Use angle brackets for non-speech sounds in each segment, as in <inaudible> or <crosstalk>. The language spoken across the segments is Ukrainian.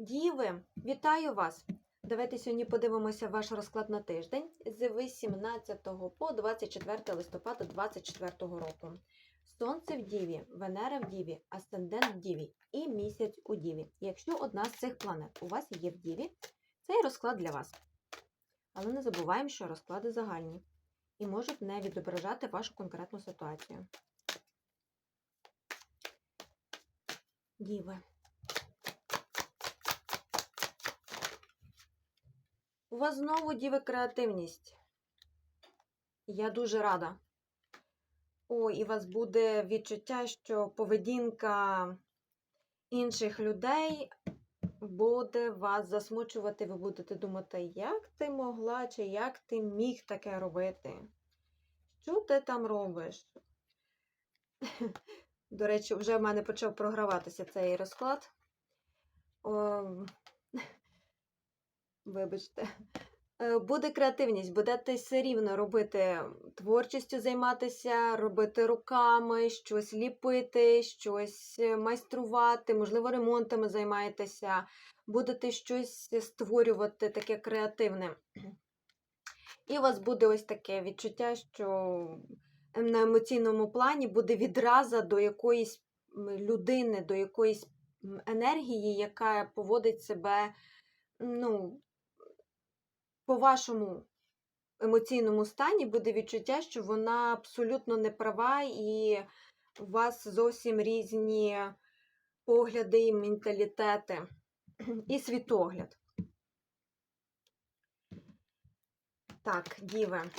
Діви, вітаю вас! Давайте сьогодні подивимося ваш розклад на тиждень з 18 по 24 листопада 2024 року. Сонце в Діві, Венера в Діві, Асцендент в Діві і місяць у Діві. Якщо одна з цих планет у вас є в Діві, цей розклад для вас. Але не забуваємо, що розклади загальні і можуть не відображати вашу конкретну ситуацію. Діви. У вас знову діви креативність. Я дуже рада. О, і у вас буде відчуття, що поведінка інших людей буде вас засмучувати. Ви будете думати, як ти могла, чи як ти міг таке робити? Що ти там робиш? До речі, вже в мене почав програватися цей розклад. Вибачте. Е, Буде креативність, будете все рівно робити творчістю займатися, робити руками, щось ліпити, щось е, майструвати, можливо, ремонтами займаєтеся, будете щось створювати таке креативне. І у вас буде ось таке відчуття, що на емоційному плані буде відраза до якоїсь людини, до якоїсь енергії, яка поводить себе, ну, по вашому емоційному стані буде відчуття, що вона абсолютно не права, і у вас зовсім різні погляди і менталітети, і світогляд. Так, діви.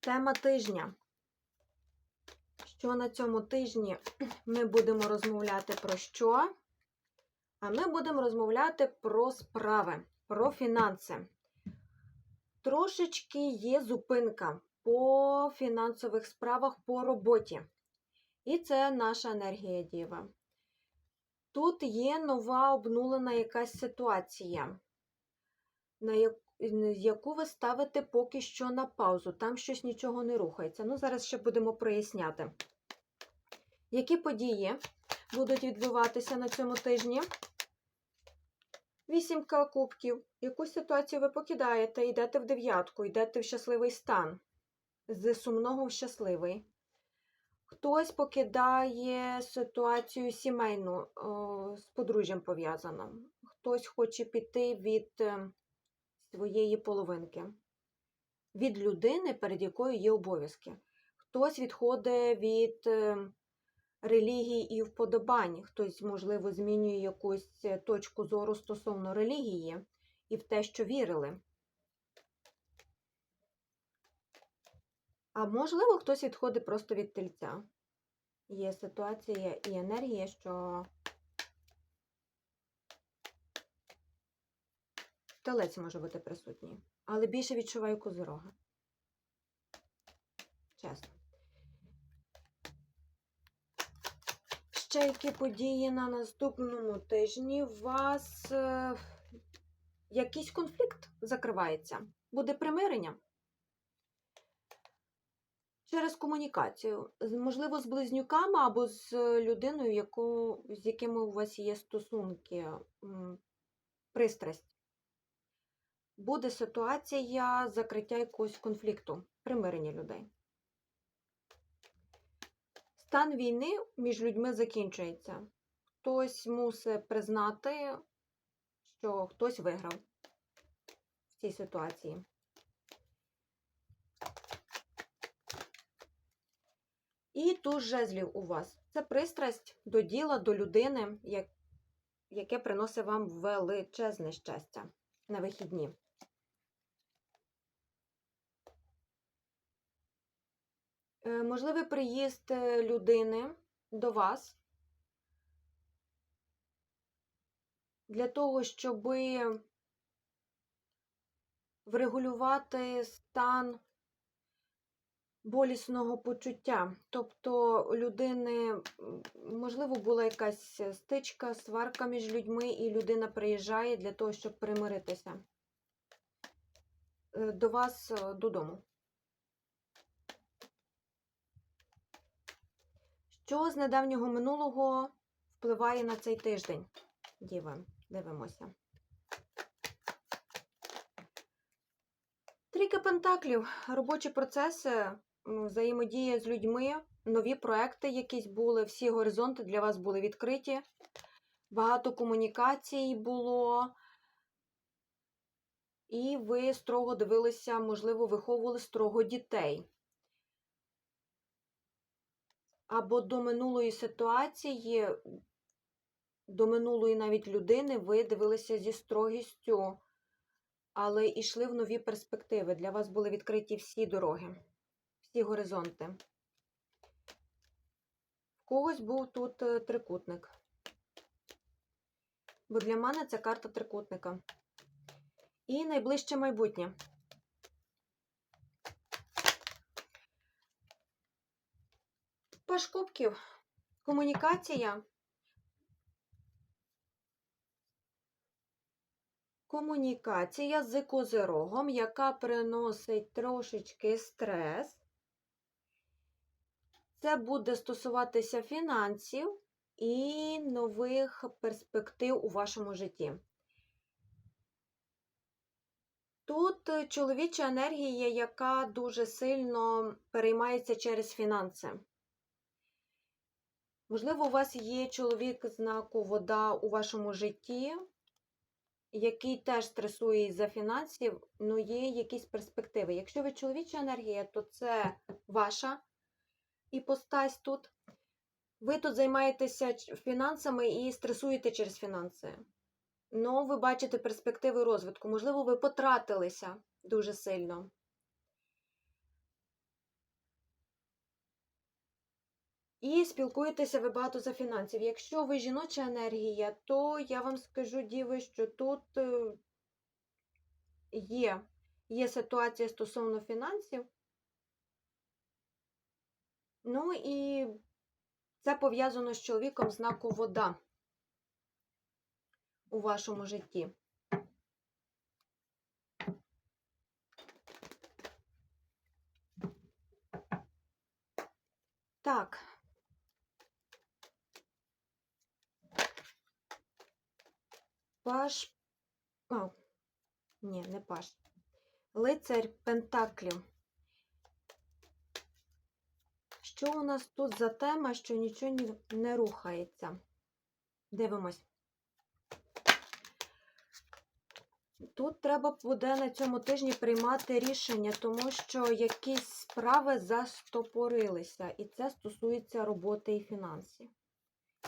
Тема тижня. Що на цьому тижні ми будемо розмовляти про що? А ми будемо розмовляти про справи, про фінанси. Трошечки є зупинка по фінансових справах по роботі. І це наша енергія діва. Тут є нова обнулена якась ситуація, на яку яку ви ставите поки що на паузу. Там щось нічого не рухається. Ну, зараз ще будемо проясняти. Які події будуть відбуватися на цьому тижні? Вісімка кубків. Яку ситуацію ви покидаєте? Йдете в дев'ятку, йдете в щасливий стан. З сумного в щасливий. Хтось покидає ситуацію сімейну, з подружжям пов'язану. Хтось хоче піти від е, своєї половинки, від людини, перед якою є обов'язки. Хтось відходить від е, релігії і вподобань, хтось, можливо, змінює якусь е, точку зору стосовно релігії і в те, що вірили. А можливо, хтось відходить просто від тельця. Є ситуація і енергія, що телець може бути присутній. Але більше відчуваю козирога. Чесно. Ще які події на наступному тижні? У вас е, якийсь конфлікт закривається. Буде примирення через комунікацію. Можливо, з близнюками або з людиною, яку, з якими у вас є стосунки, пристрасть. Буде ситуація закриття якогось конфлікту, примирення людей. Стан війни між людьми закінчується. Хтось мусить признати, що хтось виграв в цій ситуації. І туз жезлів у вас. Це пристрасть до діла, до людини, яке приносить вам величезне щастя на вихідні. Можливий приїзд е, людини до вас для того, щоб врегулювати стан болісного почуття. Тобто у людини, можливо, була якась стичка, сварка між людьми, і людина приїжджає для того, щоб примиритися е, до вас е, додому. Що з недавнього минулого впливає на цей тиждень? Діви, дивимося. Трійка пентаклів, робочі процеси, взаємодія з людьми, нові проекти якісь були, всі горизонти для вас були відкриті. Багато комунікацій було. І ви строго дивилися, можливо, виховували строго дітей. Або до минулої ситуації, до минулої навіть людини ви дивилися зі строгістю, але йшли в нові перспективи. Для вас були відкриті всі дороги, всі горизонти. В когось був тут е, трикутник. Бо для мене це карта трикутника. І найближче майбутнє. Паш кубків. Комунікація. Комунікація з козирогом, яка приносить трошечки стрес. Це буде стосуватися фінансів і нових перспектив у вашому житті. Тут чоловіча енергія, яка дуже сильно переймається через фінанси. Можливо, у вас є чоловік знаку вода у вашому житті, який теж стресує із-за фінансів, але є якісь перспективи. Якщо ви чоловіча енергія, то це ваша іпостась тут. Ви тут займаєтеся фінансами і стресуєте через фінанси. Ну, ви бачите перспективи розвитку. Можливо, ви потратилися дуже сильно. І спілкуєтеся ви багато за фінансів. Якщо ви жіноча енергія, то я вам скажу, діви, що тут е, є, є ситуація стосовно фінансів. Ну і це пов'язано з чоловіком знаку вода у вашому житті. Так. Паш. О, ні, не паш. Лицарь Пентаклів. Що у нас тут за тема, що нічого не рухається? Дивимось. Тут треба буде на цьому тижні приймати рішення, тому що якісь справи застопорилися, і це стосується роботи і фінансів.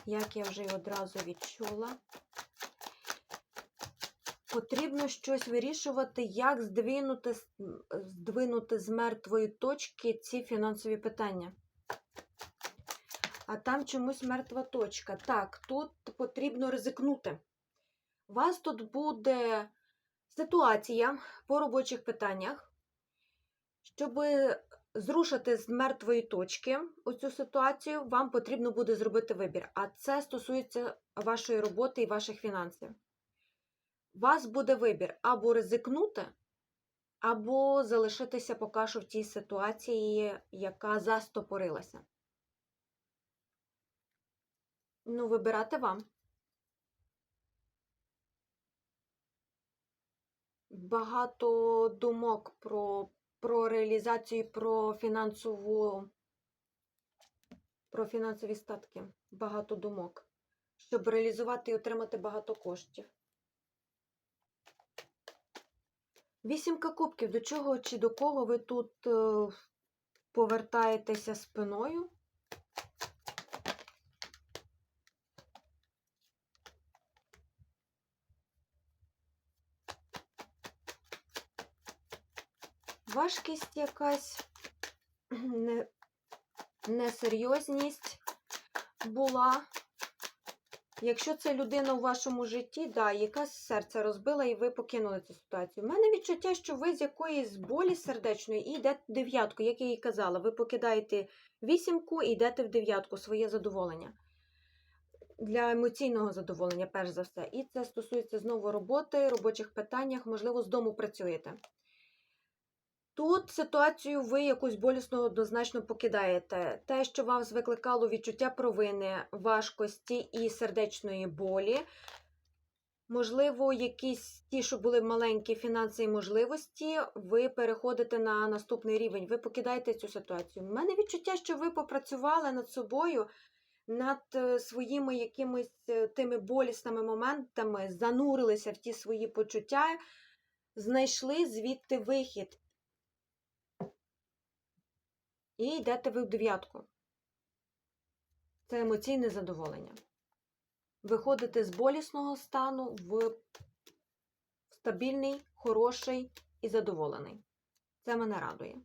Як я вже й одразу відчула. Потрібно щось вирішувати, як здвинути, здвинути з мертвої точки ці фінансові питання. А там чомусь мертва точка. Так, тут потрібно ризикнути. У вас тут буде ситуація по робочих питаннях, щоб зрушити з мертвої точки оцю ситуацію, вам потрібно буде зробити вибір. А це стосується вашої роботи і ваших фінансів. У вас буде вибір або ризикнути, або залишитися поки що в тій ситуації, яка застопорилася. Ну, вибирати вам. Багато думок про, про реалізацію, про фінансову, про фінансові статки. Багато думок, щоб реалізувати і отримати багато коштів. Вісімка кубків. До чого чи до кого ви тут е, повертаєтеся спиною? Важкість якась, <clears throat> не, несерйозність була. Якщо це людина у вашому житті, да, якась серце розбила і ви покинули цю ситуацію. У мене відчуття, що ви з якоїсь болі сердечної і йдете в дев'ятку, як я їй казала, ви покидаєте вісімку і йдете в дев'ятку, своє задоволення. Для емоційного задоволення, перш за все. І це стосується знову роботи, робочих питаннях, можливо, з дому працюєте. Тут ситуацію ви якусь болісно однозначно покидаєте. Те, що вас викликало відчуття провини, важкості і сердечної болі. Можливо, якісь ті, що були маленькі фінанси і можливості, ви переходите на наступний рівень. Ви покидаєте цю ситуацію. У мене відчуття, що ви попрацювали над собою, над е, своїми якимись е, тими болісними моментами, занурилися в ті свої почуття, знайшли звідти вихід. І йдете ви в дев'ятку. Це емоційне задоволення. Виходите з болісного стану в стабільний, хороший і задоволений. Це мене радує.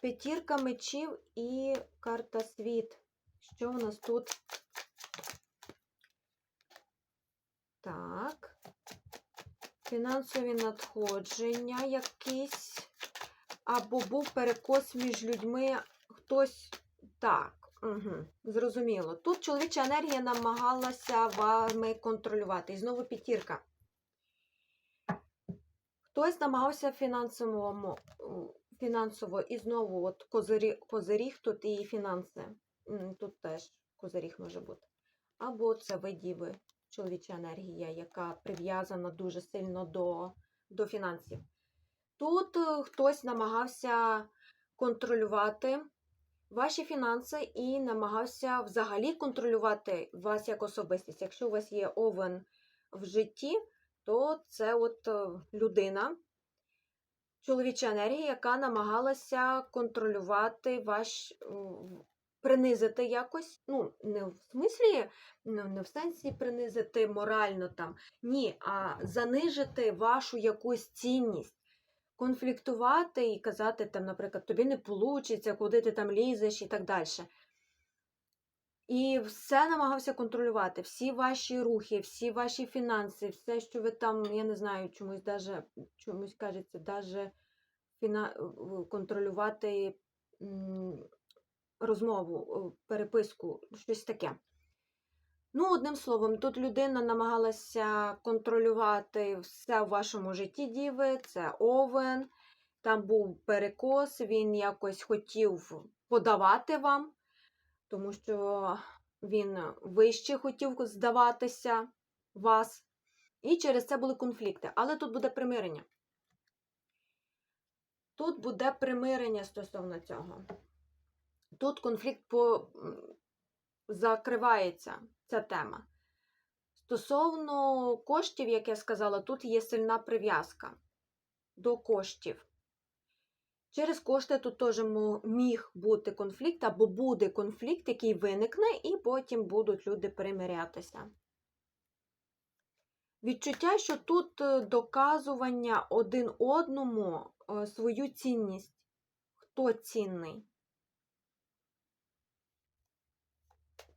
П'ятірка мечів і карта світ. Що у нас тут? Так. Фінансові надходження якісь. Або був перекос між людьми. Хтось так. Угу, зрозуміло. Тут чоловіча енергія намагалася вами контролювати. І знову п'ятірка. Хтось намагався фінансово, фінансово і знову от козирі, козиріг тут і фінанси. Тут теж козиріг може бути. Або це ви діви, чоловіча енергія, яка прив'язана дуже сильно до, до фінансів. Тут е, хтось намагався контролювати ваші фінанси і намагався взагалі контролювати вас як особистість. Якщо у вас є овен в житті, то це от е, людина, чоловіча енергія, яка намагалася контролювати ваш, принизити якось. Ну, не в смислі, не в сенсі принизити морально там, ні, а занижити вашу якусь цінність конфліктувати і казати, там, наприклад, тобі не вийде, куди ти там лізеш і так далі. І все намагався контролювати, всі ваші рухи, всі ваші фінанси, все, що ви там, я не знаю, чомусь даже, чомусь кажеться, даже фіна... контролювати розмову, переписку, щось таке. Ну, одним словом, тут людина намагалася контролювати все в вашому житті діви, це овен, там був перекос, він якось хотів подавати вам, тому що він вище хотів здаватися вас. І через це були конфлікти. Але тут буде примирення. Тут буде примирення стосовно цього. Тут конфлікт по... закривається ця тема. Стосовно коштів, як я сказала, тут є сильна прив'язка до коштів. Через кошти тут теж міг бути конфлікт, або буде конфлікт, який виникне, і потім будуть люди примирятися. Відчуття, що тут е, доказування один одному е, свою цінність. Хто цінний?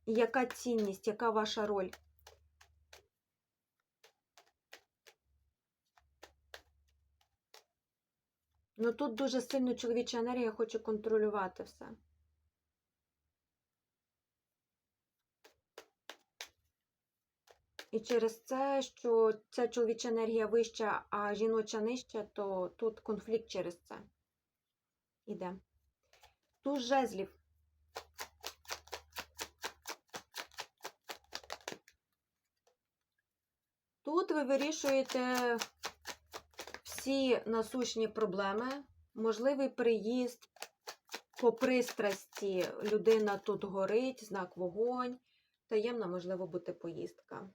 Яка цінність, яка ваша роль? Ну тут дуже сильно чоловіча енергія хоче контролювати все. І через це, що ця чоловіча енергія вища, а жіноча нижча, то тут конфлікт через це іде. Туз жезлів. Тут ви вирішуєте всі насущні проблеми, можливий приїзд по пристрасті. Людина тут горить, знак вогонь, таємна, можливо, бути поїздка.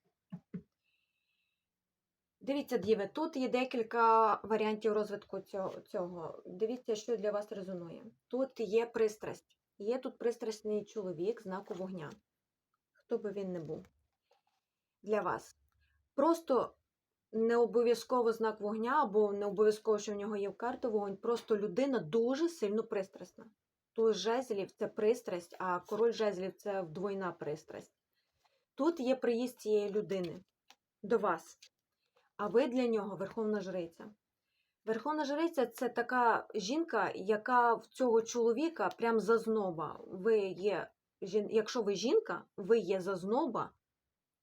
Дивіться, Діви, тут є декілька варіантів розвитку цього. Дивіться, що для вас резонує. Тут є пристрасть. Є тут пристрасний чоловік знаку вогня. Хто би він не був для вас. Просто не обов'язково знак вогня, або не обов'язково, що в нього є в карту вогонь. Просто людина дуже сильно пристрасна. Туз жезлів це пристрасть, а король жезлів це вдвойна пристрасть. Тут є приїзд цієї людини до вас, а ви для нього верховна жриця. Верховна жриця це така жінка, яка в цього чоловіка прям зазноба. Ви є, Якщо ви жінка, ви є зазноба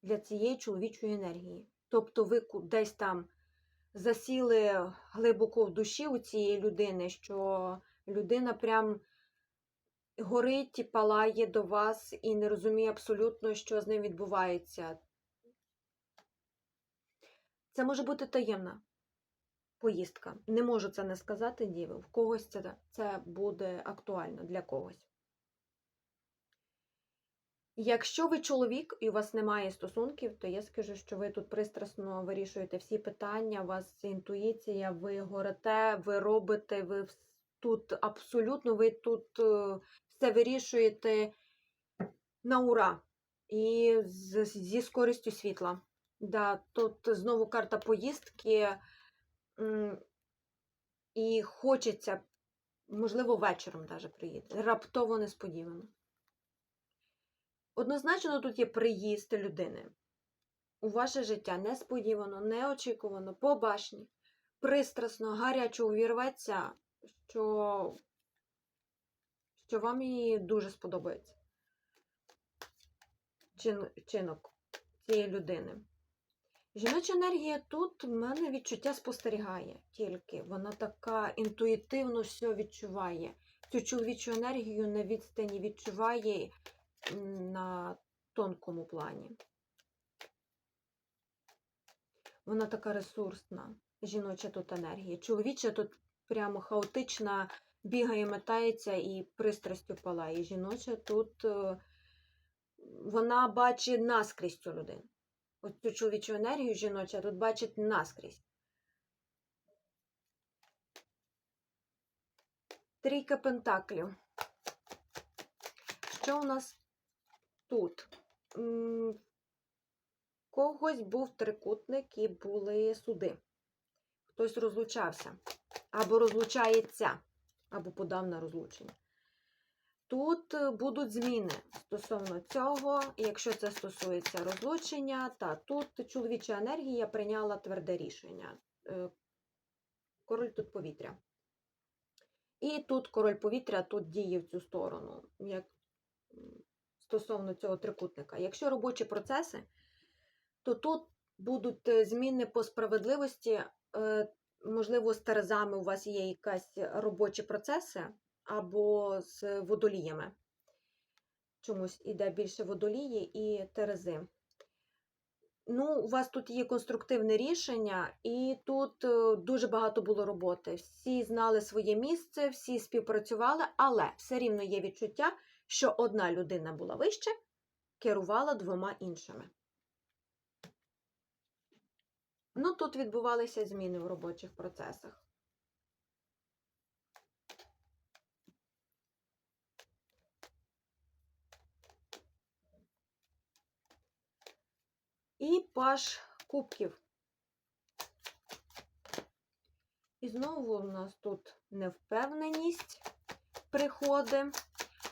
для цієї чоловічої енергії. Тобто ви десь там засіли глибоко в душі у цієї людини, що людина прям горить і палає до вас і не розуміє абсолютно, що з ним відбувається. Це може бути таємна поїздка. Не можу це не сказати, діви. В когось це, це буде актуально для когось. Якщо ви чоловік і у вас немає стосунків, то я скажу, що ви тут пристрасно вирішуєте всі питання, у вас інтуїція, ви горите, ви робите, ви тут абсолютно ви тут е, все вирішуєте на ура і з, зі скорістю світла. Да, тут знову карта поїздки, і хочеться, можливо, вечором даже приїде. Раптово несподівано. Однозначно тут є приїзд людини у ваше життя несподівано, неочікувано, по башні, пристрасно, гарячо увірветься, що, що вам її дуже сподобається. Чин, чинок цієї людини. Жіноча енергія тут в мене відчуття спостерігає тільки. Вона така інтуїтивно все відчуває. Цю чоловічу енергію на відстані відчуває на тонкому плані. Вона така ресурсна, жіноча тут енергія. Чоловіча тут прямо хаотична, бігає, метається і пристрастю палає. Жіноча тут е, вона бачить наскрізь цю людину. Ось цю чоловічу енергію жіноча тут бачить наскрізь. Трійка пентаклів. Що у нас тут? Когось був трикутник і були суди. Хтось розлучався. Або розлучається, або подав на розлучення. Тут е, будуть зміни стосовно цього, якщо це стосується розлучення, та тут чоловіча енергія прийняла тверде рішення. Е, Король тут повітря. І тут король повітря тут діє в цю сторону, як стосовно цього трикутника. Якщо робочі процеси, то тут будуть е, зміни по справедливості. Е, Можливо, з терезами у вас є якісь робочі процеси, або з водоліями. Чомусь іде більше водолії і терези. Ну, у вас тут є конструктивне рішення, і тут е, дуже багато було роботи. Всі знали своє місце, всі співпрацювали, але все рівно є відчуття, що одна людина була вище, керувала двома іншими. Ну, тут відбувалися зміни в робочих процесах. І паш кубків. І знову у нас тут невпевненість приходить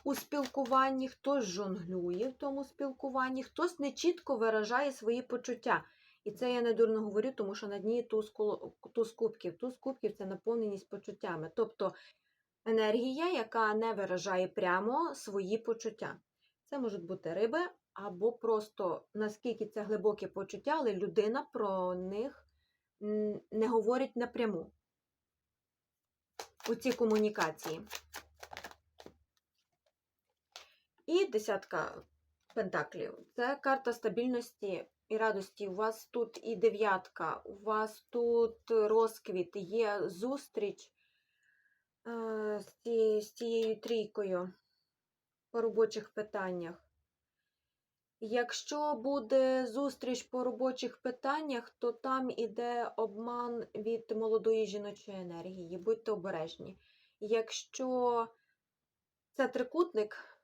у спілкуванні, хтось жонглює в тому спілкуванні, хтось нечітко виражає свої почуття. І це я не дурно говорю, тому що на дні туз, кубків. Туз кубків це наповненість почуттями. Тобто енергія, яка не виражає прямо свої почуття. Це можуть бути риби, або просто наскільки це глибокі почуття, але людина про них не говорить напряму у цій комунікації. І десятка пентаклів. Це карта стабільності і радості. У вас тут і дев'ятка, у вас тут розквіт, є зустріч е, з, ці- з цією трійкою по робочих питаннях. Якщо буде зустріч по робочих питаннях, то там іде обман від молодої жіночої енергії. Будьте обережні. Якщо це трикутник,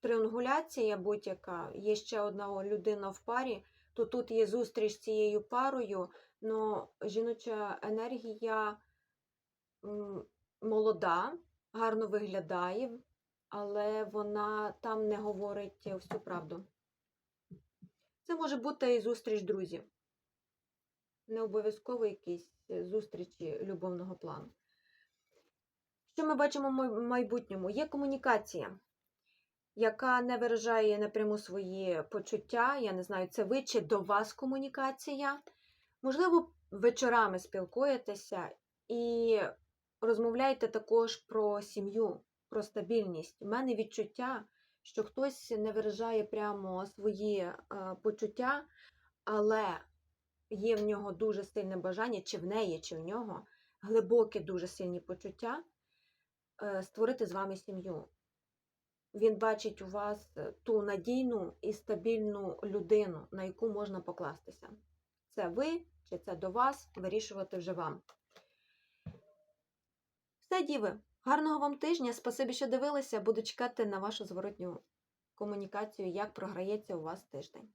триангуляція будь-яка, є ще одна людина в парі, то тут є зустріч з цією парою, але жіноча енергія молода, гарно виглядає, але вона там не говорить всю правду. Це може бути і зустріч друзів. Не обов'язково якісь зустрічі любовного плану. Що ми бачимо в майбутньому? Є комунікація, яка не виражає напряму свої почуття. Я не знаю, це ви чи до вас комунікація. Можливо, вечорами спілкуєтеся і розмовляєте також про сім'ю, про стабільність. У мене відчуття, що хтось не виражає прямо свої е, почуття, але є в нього дуже сильне бажання, чи в неї, чи в нього глибокі, дуже сильні почуття е, створити з вами сім'ю. Він бачить у вас е, ту надійну і стабільну людину, на яку можна покластися. Це ви чи це до вас, вирішувати вже вам. Все, діви, гарного вам тижня. Спасибі, що дивилися. Буду чекати на вашу зворотню комунікацію, як програється у вас тиждень.